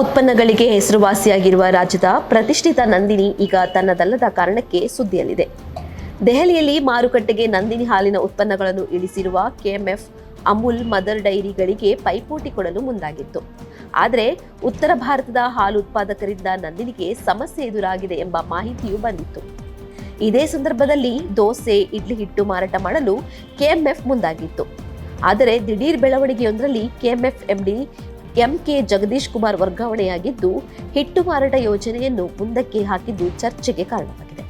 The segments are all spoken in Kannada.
ಉತ್ಪನ್ನಗಳಿಗೆ ಹೆಸರುವಾಸಿಯಾಗಿರುವ ರಾಜ್ಯದ ಪ್ರತಿಷ್ಠಿತ ನಂದಿನಿ ಈಗ ತನ್ನದಲ್ಲದ ಕಾರಣಕ್ಕೆ ಸುದ್ದಿಯಲ್ಲಿದೆ. ದೆಹಲಿಯಲ್ಲಿ ಮಾರುಕಟ್ಟೆಗೆ ನಂದಿನಿ ಹಾಲಿನ ಉತ್ಪನ್ನಗಳನ್ನು ಇಳಿಸಿರುವ ಕೆಎಂಎಫ್ ಅಮೂಲ್ ಮದರ್ ಡೈರಿಗಳಿಗೆ ಪೈಪೋಟಿ ಕೊಡಲು ಮುಂದಾಗಿತ್ತು. ಆದರೆ ಉತ್ತರ ಭಾರತದ ಹಾಲು ಉತ್ಪಾದಕರಿಂದ ನಂದಿನಿಗೆ ಸಮಸ್ಯೆ ಎದುರಾಗಿದೆ ಎಂಬ ಮಾಹಿತಿಯೂ ಬಂದಿತ್ತು. ಇದೇ ಸಂದರ್ಭದಲ್ಲಿ ದೋಸೆ, ಇಡ್ಲಿ ಹಿಟ್ಟು ಮಾರಾಟ ಮಾಡಲು ಕೆಎಂಎಫ್ ಮುಂದಾಗಿತ್ತು. ಆದರೆ ದಿಢೀರ್ ಬೆಳವಣಿಗೆಯೊಂದರಲ್ಲಿ KMF MD MK Jagadish Kumar ವರ್ಗಾವಣೆಯಾಗಿದ್ದು, ಹಿಟ್ಟು ಮಾರಾಟ ಯೋಜನೆಯನ್ನು ಮುಂದಕ್ಕೆ ಹಾಕಿದ್ದು ಚರ್ಚೆಗೆ ಕಾರಣವಾಗಿದೆ.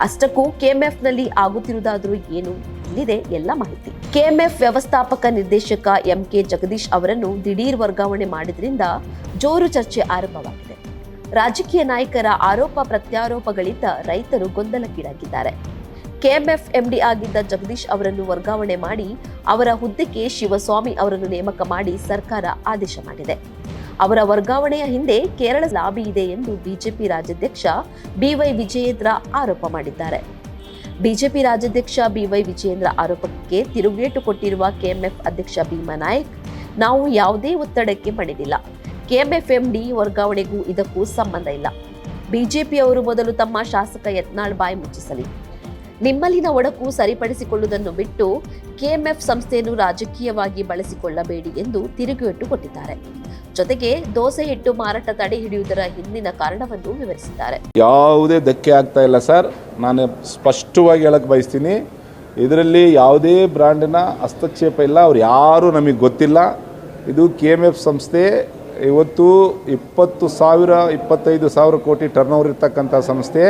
ಅಷ್ಟಕ್ಕೂ ಕೆಎಂಎಫ್ನಲ್ಲಿ ಆಗುತ್ತಿರುವುದಾದರೂ ಏನು ಇಲ್ಲಿದೆ ಎಲ್ಲ ಮಾಹಿತಿ. ಕೆಎಂಎಫ್ ವ್ಯವಸ್ಥಾಪಕ ನಿರ್ದೇಶಕ ಎಂಕೆ ಜಗದೀಶ್ ಅವರನ್ನು ದಿಢೀರ್ ವರ್ಗಾವಣೆ ಮಾಡಿದ್ರಿಂದ ಜೋರು ಚರ್ಚೆ ಆರಂಭವಾಗಿದೆ. ರಾಜಕೀಯ ನಾಯಕರ ಆರೋಪ ಪ್ರತ್ಯಾರೋಪಗಳಿಂದ ರೈತರು ಗೊಂದಲಕ್ಕೀಡಾಗಿದ್ದಾರೆ. ಕೆಎಂಎಫ್ ಎಂಡಿ ಆಗಿದ್ದ ಜಗದೀಶ್ ಅವರನ್ನು ವರ್ಗಾವಣೆ ಮಾಡಿ ಅವರ ಹುದ್ದೆಗೆ ಶಿವಸ್ವಾಮಿ ಅವರನ್ನು ನೇಮಕ ಮಾಡಿ ಸರ್ಕಾರ ಆದೇಶ ಮಾಡಿದೆ. ಅವರ ವರ್ಗಾವಣೆಯ ಹಿಂದೆ ಕೇರಳ ಲಾಬಿ ಇದೆ ಎಂದು ಬಿಜೆಪಿ ರಾಜ್ಯಾಧ್ಯಕ್ಷ ಬಿವೈ ವಿಜಯೇಂದ್ರ ಆರೋಪ ಮಾಡಿದ್ದಾರೆ. ಬಿಜೆಪಿ ರಾಜ್ಯಾಧ್ಯಕ್ಷ ಬಿವೈ ವಿಜಯೇಂದ್ರ ಆರೋಪಕ್ಕೆ ತಿರುಗೇಟು ಕೊಟ್ಟಿರುವ ಕೆಎಂಎಫ್ ಅಧ್ಯಕ್ಷ ಭೀಮಾ ನಾಯಕ್, ನಾವು ಯಾವುದೇ ಒತ್ತಡಕ್ಕೆ ಮಣಿದಿಲ್ಲ. ಕೆಎಂಎಫ್ ಎಂಡಿ ವರ್ಗಾವಣೆಗೂ ಇದಕ್ಕೂ ಸಂಬಂಧ ಇಲ್ಲ. ಬಿಜೆಪಿಯವರು ಮೊದಲು ತಮ್ಮ ಶಾಸಕ ಯತ್ನಾಳ್ ಬಾಯಿ ಮುಚ್ಚಿಸಲಿ. ನಿಮ್ಮಲ್ಲಿನ ಒಡಕು ಸರಿಪಡಿಸಿಕೊಳ್ಳುವುದನ್ನು ಬಿಟ್ಟು ಕೆಎಂಎಫ್ ಸಂಸ್ಥೆಯನ್ನು ರಾಜಕೀಯವಾಗಿ ಬಳಸಿಕೊಳ್ಳಬೇಡಿ ಎಂದು ತಿರುಗೇಟು ಕೊಟ್ಟಿದ್ದಾರೆ ಜೊತೆಗೆ ದೋಸೆ ಹಿಟ್ಟು ಮಾರಾಟ ತಡೆ ಹಿಡಿಯುವುದರ ಹಿಂದಿನ ಕಾರಣವನ್ನು ವಿವರಿಸಿದ್ದಾರೆ. ಯಾವುದೇ ಧಕ್ಕೆ ಆಗ್ತಾ ಇಲ್ಲ ಸರ್. ನಾನು ಸ್ಪಷ್ಟವಾಗಿ ಹೇಳಕ್ ಬಯಸ್ತೀನಿ. ಇದರಲ್ಲಿ ಯಾವುದೇ ಬ್ರ್ಯಾಂಡಿನ ಹಸ್ತಕ್ಷೇಪ ಇಲ್ಲ. ಅವ್ರು ಯಾರೂ ನಮಗೆ ಗೊತ್ತಿಲ್ಲ. ಇದು ಕೆ ಸಂಸ್ಥೆ. ಇವತ್ತು ಇಪ್ಪತ್ತು ಸಾವಿರ, ಇಪ್ಪತ್ತೈದು ಸಾವಿರ ಕೋಟಿ ಟರ್ನ್ ಓವರ್ ಇರ್ತಕ್ಕಂಥ ಸಂಸ್ಥೆ.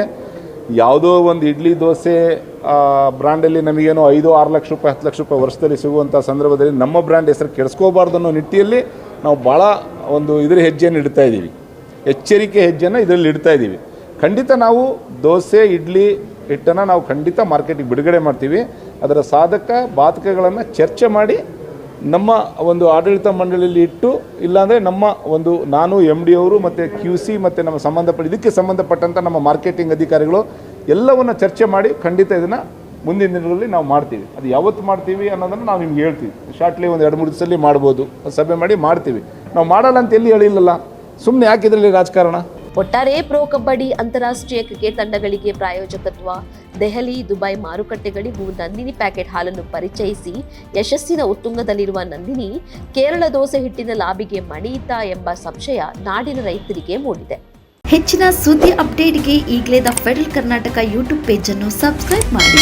ಯಾವುದೋ ಒಂದು ಇಡ್ಲಿ ದೋಸೆ ಬ್ರ್ಯಾಂಡಲ್ಲಿ ನಮಗೇನೋ ಐದು, ಆರು ಲಕ್ಷ ರೂಪಾಯಿ, ಹತ್ತು ಲಕ್ಷ ರೂಪಾಯಿ ವರ್ಷದಲ್ಲಿ ಸಿಗುವಂಥ ಸಂದರ್ಭದಲ್ಲಿ ನಮ್ಮ ಬ್ರ್ಯಾಂಡ್ ಹೆಸರು ಕೆಡಿಸ್ಕೋಬಾರ್ದು ಅನ್ನೋ ನಿಟ್ಟಿಯಲ್ಲಿ ನಾವು ಭಾಳ ಒಂದು ಇದ್ರ ಹೆಜ್ಜೆಯನ್ನು ಇಡ್ತಾ ಇದ್ದೀವಿ. ಎಚ್ಚರಿಕೆ ಹೆಜ್ಜೆಯನ್ನು ಇದರಲ್ಲಿ ಇಡ್ತಾ ಇದ್ದೀವಿ. ಖಂಡಿತ ನಾವು ದೋಸೆ, ಇಡ್ಲಿ ಹಿಟ್ಟನ್ನು ನಾವು ಖಂಡಿತ ಮಾರ್ಕೆಟಿಗೆ ಬಿಡುಗಡೆ ಮಾಡ್ತೀವಿ. ಅದರ ಸಾಧಕ, ಬಾಧಕಗಳನ್ನು ಚರ್ಚೆ ಮಾಡಿ ನಮ್ಮ ಒಂದು ಆಡಳಿತ ಮಂಡಳಿಯಲ್ಲಿ ಇಟ್ಟು, ಇಲ್ಲಾಂದರೆ ನಮ್ಮ ಒಂದು ನಾನು ಎಂ ಡಿ ಅವರು ಮತ್ತು ಕ್ಯೂ ಸಿ ಮತ್ತು ನಮ್ಮ ಸಂಬಂಧಪಟ್ಟ, ಇದಕ್ಕೆ ಸಂಬಂಧಪಟ್ಟಂಥ ನಮ್ಮ ಮಾರ್ಕೆಟಿಂಗ್ ಅಧಿಕಾರಿಗಳು ಎಲ್ಲವನ್ನು ಚರ್ಚೆ ಮಾಡಿ ಖಂಡಿತ ಇದನ್ನು ಮುಂದಿನ ದಿನಗಳಲ್ಲಿ ನಾವು ಮಾಡ್ತೀವಿ. ಅದು ಯಾವತ್ತು ಮಾಡ್ತೀವಿ ಅನ್ನೋದನ್ನು ನಾವು ನಿಮ್ಗೆ ಹೇಳ್ತೀವಿ. ಶಾರ್ಟ್ಲಿ ಒಂದು ಎರಡು, ಮೂರು ದಿವಸದಲ್ಲಿ ಮಾಡ್ಬೋದು. ಸಭೆ ಮಾಡಿ ಮಾಡ್ತೀವಿ. ನಾವು ಮಾಡಲ್ಲ ಅಂತ ಎಲ್ಲಿ ಹೇಳಿಲ್ಲಲ್ಲ? ಸುಮ್ಮನೆ ಯಾಕೆ ಇದರಲ್ಲಿ ರಾಜಕಾರಣ? ಒಟ್ಟಾರೆ ಪ್ರೊ ಕಬಡ್ಡಿ ಅಂತಾರಾಷ್ಟ್ರೀಯ ಕ್ರಿಕೆಟ್ ತಂಡಗಳಿಗೆ ಪ್ರಾಯೋಜಕತ್ವ ದೆಹಲಿ, ದುಬೈ ಮಾರುಕಟ್ಟೆಗಳಿಗೂ ನಂದಿನಿ ಪ್ಯಾಕೆಟ್ ಹಾಲನ್ನು ಪರಿಚಯಿಸಿ ಯಶಸ್ಸಿನ ಉತ್ತುಂಗದಲ್ಲಿರುವ ನಂದಿನಿ, ಕೇರಳ ದೋಸೆ ಹಿಟ್ಟಿನ ಲಾಬಿಗೆ ಮಣಿಯಿತಾ ಎಂಬ ಸಂಶಯ ನಾಡಿನ ರೈತರಿಗೆ ಮೂಡಿದೆ. ಹೆಚ್ಚಿನ ಸುದ್ದಿ ಅಪ್ಡೇಟ್ಗೆ ಈಗಲೇ ದ ಫೆಡರಲ್ ಕರ್ನಾಟಕ ಯೂಟ್ಯೂಬ್ ಪೇಜನ್ನು ಸಬ್ಸ್ಕ್ರೈಬ್ ಮಾಡಿ.